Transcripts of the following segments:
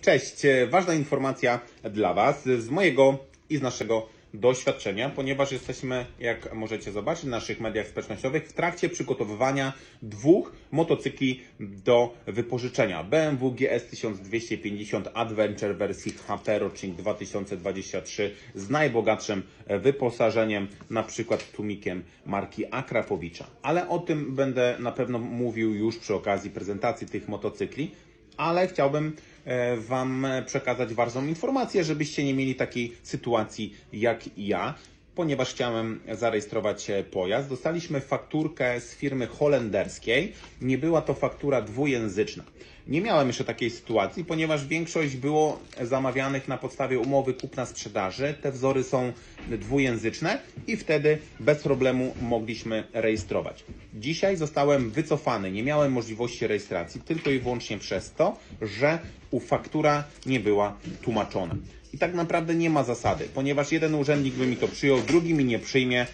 Cześć, e, ważna informacja dla Was z mojego i z naszego doświadczenia, ponieważ jesteśmy, jak możecie zobaczyć w naszych mediach społecznościowych, w trakcie przygotowywania dwóch motocykli do wypożyczenia. BMW GS 1250 Adventure wersji HP rocznik 2023 z najbogatszym wyposażeniem, na przykład tłumikiem marki Akrapowicza. Ale o tym będę na pewno mówił już przy okazji prezentacji tych motocykli ale chciałbym e, Wam przekazać ważną informację, żebyście nie mieli takiej sytuacji jak ja, ponieważ chciałem zarejestrować e, pojazd. Dostaliśmy fakturkę z firmy holenderskiej. Nie była to faktura dwujęzyczna. Nie miałem jeszcze takiej sytuacji, ponieważ większość było zamawianych na podstawie umowy kupna-sprzedaży. Te wzory są dwujęzyczne i wtedy bez problemu mogliśmy rejestrować. Dzisiaj zostałem wycofany, nie miałem możliwości rejestracji tylko i wyłącznie przez to, że u faktura nie była tłumaczona. I tak naprawdę nie ma zasady, ponieważ jeden urzędnik by mi to przyjął, drugi mi nie przyjmie.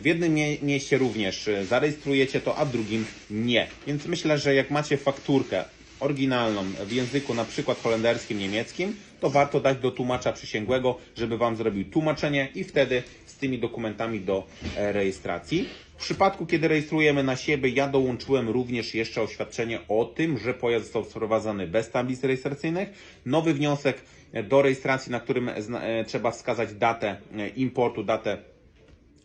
W jednym mie- mieście również e, zarejestrujecie to, a w drugim nie. Więc myślę, że jak macie fakturkę oryginalną w języku na przykład holenderskim, niemieckim, to warto dać do tłumacza przysięgłego, żeby Wam zrobił tłumaczenie i wtedy z tymi dokumentami do e, rejestracji. W przypadku, kiedy rejestrujemy na siebie, ja dołączyłem również jeszcze oświadczenie o tym, że pojazd został sprowadzany bez tablic rejestracyjnych. Nowy wniosek do rejestracji, na którym e, trzeba wskazać datę e, importu, datę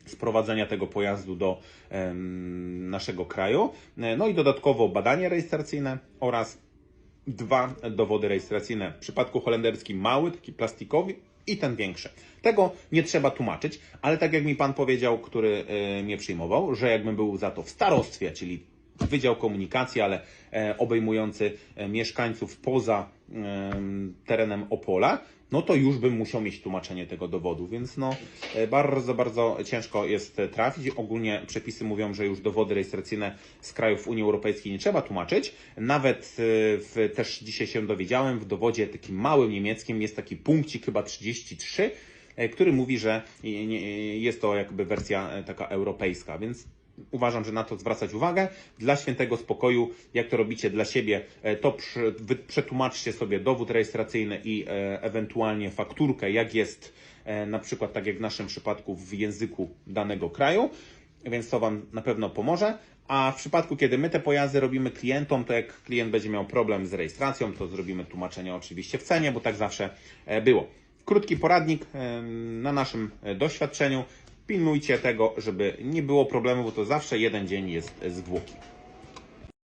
sprowadzenia tego pojazdu do naszego kraju. E, No i dodatkowo badanie rejestracyjne oraz dwa dowody rejestracyjne. W przypadku holenderskim mały, taki plastikowy i ten większy. Tego nie trzeba tłumaczyć, ale tak jak mi pan powiedział, który e, mnie przyjmował, że jakbym był za to w starostwie, czyli Wydział Komunikacji, ale e, obejmujący e, mieszkańców poza terenem Opola, no to już bym musiał mieć tłumaczenie tego dowodu, więc no e, bardzo, bardzo ciężko jest e, trafić. Ogólnie przepisy mówią, że już dowody rejestracyjne z krajów Unii Europejskiej nie trzeba tłumaczyć. Nawet e, w, też dzisiaj się dowiedziałem, w dowodzie takim małym niemieckim jest taki punkcik chyba 33, e, który mówi, że jest to jakby wersja taka europejska, więc Uważam, że na to zwracać uwagę. Dla świętego spokoju, jak to robicie dla siebie, e, to przetłumaczcie sobie dowód rejestracyjny i e, ewentualnie fakturkę, jak jest e, na przykład, tak jak w naszym przypadku, w języku danego kraju, więc to Wam na pewno pomoże. A w przypadku, kiedy my te pojazdy robimy klientom, to jak klient będzie miał problem z rejestracją, to zrobimy tłumaczenie oczywiście w cenie, bo tak zawsze było. Krótki poradnik na naszym doświadczeniu. Pilnujcie tego, żeby nie było problemu, bo to zawsze jeden dzień jest zwłoki.